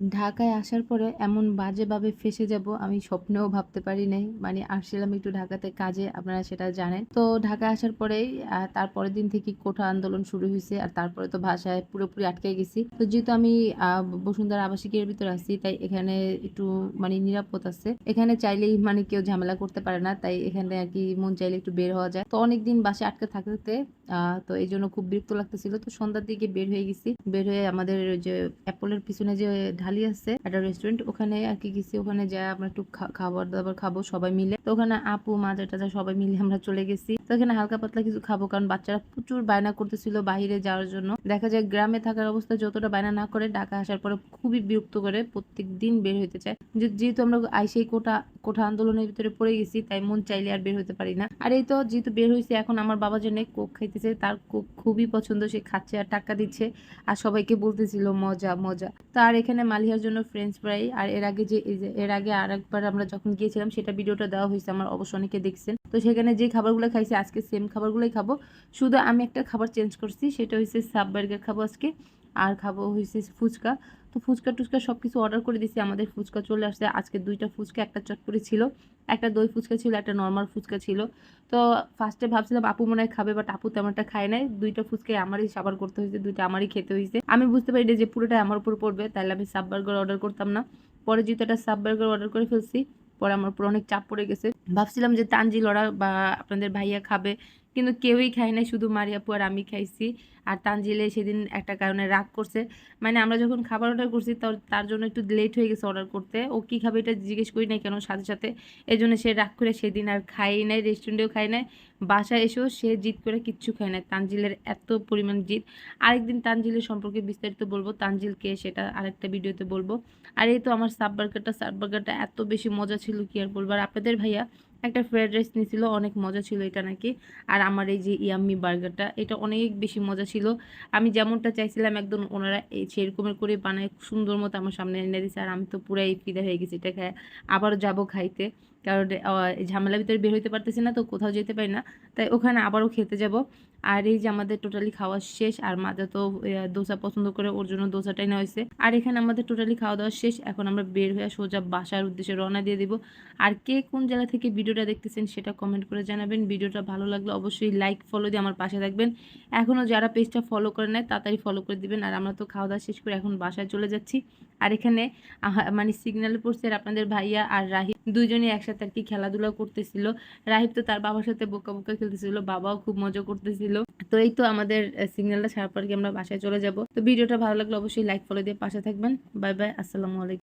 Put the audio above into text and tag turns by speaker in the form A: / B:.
A: ঢাকায় আসার পরে এমন বাজেভাবে ফেঁসে যাব আমি স্বপ্নেও ভাবতে পারি নাই। মানে আসছিলাম একটু ঢাকাতে কাজে আপনারা সেটা জানেন। তো ঢাকায় আসার পরেই আহ, তার দিন থেকে কোঠা আন্দোলন শুরু হয়েছে আর তারপরে তো ভাষায় পুরোপুরি আটকে গেছি। তো যেহেতু আমি বসুন্ধরা আবাসিকের ভিতর আছি তাই এখানে একটু মানে নিরাপদ আছে। এখানে চাইলেই মানে কেউ ঝামেলা করতে পারে না তাই এখানে আর কি মন চাইলে একটু বের হওয়া যায়। তো অনেকদিন বাসে আটকে থাকতে তো এই জন্য খুব বিরক্ত লাগতেছিল। তো সন্ধ্যার দিকে বের হয়ে গেছি। বের হয়ে আমাদের যে অ্যাপলের পিছনে যে ঢালি আছে, একটা রেস্টুরেন্ট ওখানে আর কি গেছি, ওখানে যা আমরা একটু খাবার দাবার খাব সবাই মিলে। তো ওখানে আপু মাজা টাজা সবাই মিলে আমরা চলে গেছি। তো এখানে হালকা পাতলা কিছু খাব, কারণ বাচ্চারা প্রচুর বায়না করতেছিল বাইরে যাওয়ার জন্য। দেখা যায় গ্রামে থাকার অবস্থা যতটা বায়না না করে ঢাকা আসার পরে খুবই বিরক্ত করে প্রত্যেক দিন বের হইতে চায়। যেহেতু আমরা আইসেই কোটা, কোঠা আন্দোলনের ভিতরে পড়ে গেছি, তাই মন চাইলে আর বের হতে পারি না। আর এই তো যেহেতু বের হয়েছে এখন আমার বাবা জন্য কোক খাইতেছে, তার কোক খুবই পছন্দ, সে খাচ্ছে আর টাকা দিচ্ছে আর সবাইকে বলতেছিল, মজা মজা। তো আর এখানে মালিহার জন্য ফ্রেঞ্চ ফ্রাই আর এর আগে যে এর আগে আর একবার আমরা যখন গিয়েছিলাম, সেটা ভিডিওটা দেওয়া হয়েছে আমার, অবশ্য অনেকে দেখছেন। তো সেখানে যে খাবারগুলো খাইছি আজকে সেম খাবারগুলোই খাব। শুধু আমি একটা খাবার চেঞ্জ করছি, সেটা হচ্ছে সাব বার্গার খাব আজকে, আর খাব হয়েছে ফুচকা। তো ফুচকা টুচকা সব কিছু অর্ডার করে দিয়েছি আমাদের ফুচকা চলে আসছে। আজকে দুইটা ফুচকা, একটা চটপটি ছিল, একটা দই ফুচকা ছিল, একটা নর্মাল ফুচকা ছিল। তো ফার্স্টে ভাবছিলাম আপু মনে হয় খাবে বাট আপু তেমন একটা খায় নাই। দুইটা ফুচকাই আমারই সাবার করতে হয়েছে দুইটা আমারই খেতে হয়েছে আমি বুঝতে পারি যে পুরোটা আমার উপর পড়বে তাহলে আমি সাব বার্গার অর্ডার করতাম না। পরে যেহেতু একটা সাব বার্গার অর্ডার করে ফেলছি পরে আমার উপর অনেক চাপ পড়ে গেছে। ভাবছিলাম যে তানজিল ওরা বা আপনাদের ভাইয়া খাবে। কিন্তু কেউই খায় নাই, শুধু মারিয়াপু আর আমি খাইছি। আর তানজিলে সেদিন একটা কারণে রাগ করছে। মানে আমরা যখন খাবার অর্ডার করছি, তার জন্য একটু লেট হয়ে গেছে অর্ডার করতে। ও কী খাবে এটা জিজ্ঞেস করি নাই কেন সাথে সাথে। এই জন্য সে রাগ করে সেদিন আর খাই নাই রেস্টুরেন্টেও খাই নাই। বাসায় এসেও সে জিদ করে কিচ্ছু খায় নাই। তানজিলের এত পরিমাণ জিদ। আরেকদিন তানজিলের সম্পর্কে বিস্তারিত বলব। তানজিলকে সেটা আরেকটা ভিডিওতে বলব। আর এই তো আমার সাব বার্গারটা সাব বার্গারটা এত বেশি মজা ছিল, কি আর বলব। আর আপনাদের ভাইয়া? একটা ফ্রাইড রাইস নিয়েছিল, অনেক মজা ছিল এটা নাকি। আর আমার এই যে ইয়াম্মি বার্গারটা, এটা অনেক বেশি মজা ছিল। আমি যেমনটা চাইছিলাম একদম ওনারা এই সেরকমের করে বানায় সুন্দর মতো আমার সামনে এনে দিয়েছে আর আমি তো পুরাই ফিদা হয়ে গেছি এটা খায়। আবারও যাব খাইতে। কারণ ঝামেলার ভিতরে বের হইতে পারতেছি না, তো কোথাও যেতে পারি না। তাই ওখানে আবারও খেতে যাব। আর এই যে আমাদের টোটালি খাওয়া শেষ, আর মাজা তো দোসা পছন্দ করে ওর জন্য দোসাটাই নেওয়া হয়েছে। আর এখানে আমাদের টোটালি খাওয়া দাওয়া শেষ, এখন আমরা বের হয়ে সোজা বাসার উদ্দেশ্যে রওনা দিয়ে দিব। আর কে কোন জায়গা থেকে ভিডিওটা দেখতেছেন সেটা কমেন্ট করে জানাবেন। ভিডিওটা ভালো লাগলে অবশ্যই লাইক ফলো দিয়ে আমার পাশে থাকবেন। এখনও যারা পেজটা ফলো করে নেয় তাড়াতাড়ি ফলো করে দিবেন। আর আমরা তো খাওয়া দাওয়া শেষ করে এখন বাসায় চলে যাচ্ছি। আর এখানে মানে সিগন্যালে পড়ছে আর আপনাদের ভাইয়া আর রাহি দুজনই একসাথে আর কি খেলাধুলা করতেছিল। রাহিব তো তার বাবার সাথে বোকা বোকা খেলতেছিল, বাবাও খুব মজা করতেছিল। তো এই তো আমাদের সিগন্যালটা ছাড়ার পর কি আমরা বাসায় চলে যাব। তো ভিডিওটা ভালো লাগলে অবশ্যই লাইক ফলো দিয়ে পাশে থাকবেন। বাই বাই আসসালামু আলাইকুম।